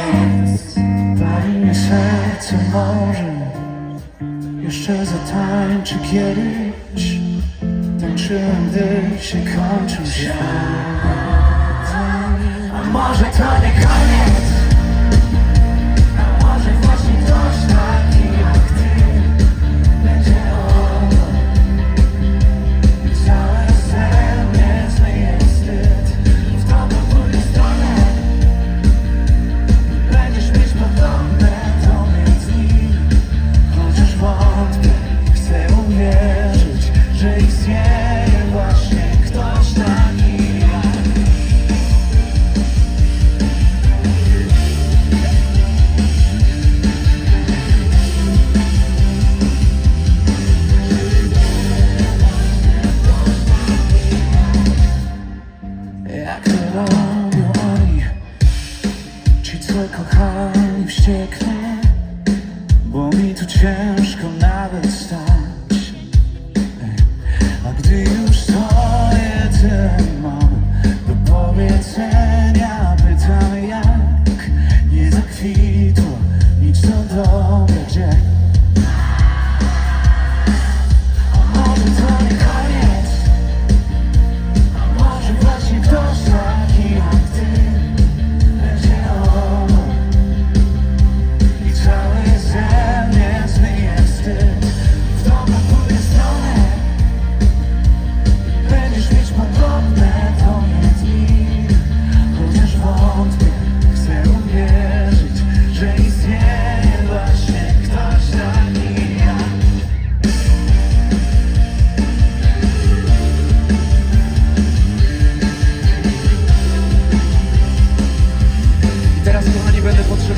jest. Daj serce może Jeszcze za zatańczy kiedyś. Tańczyłem, gdy się kończył świat. A może to nie jak robią oni Ci co kochani wścieknie? Bo mi tu ciężko nawet stać.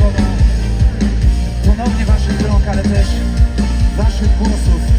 słowa ponownie waszych rąk, ale też waszych głosów.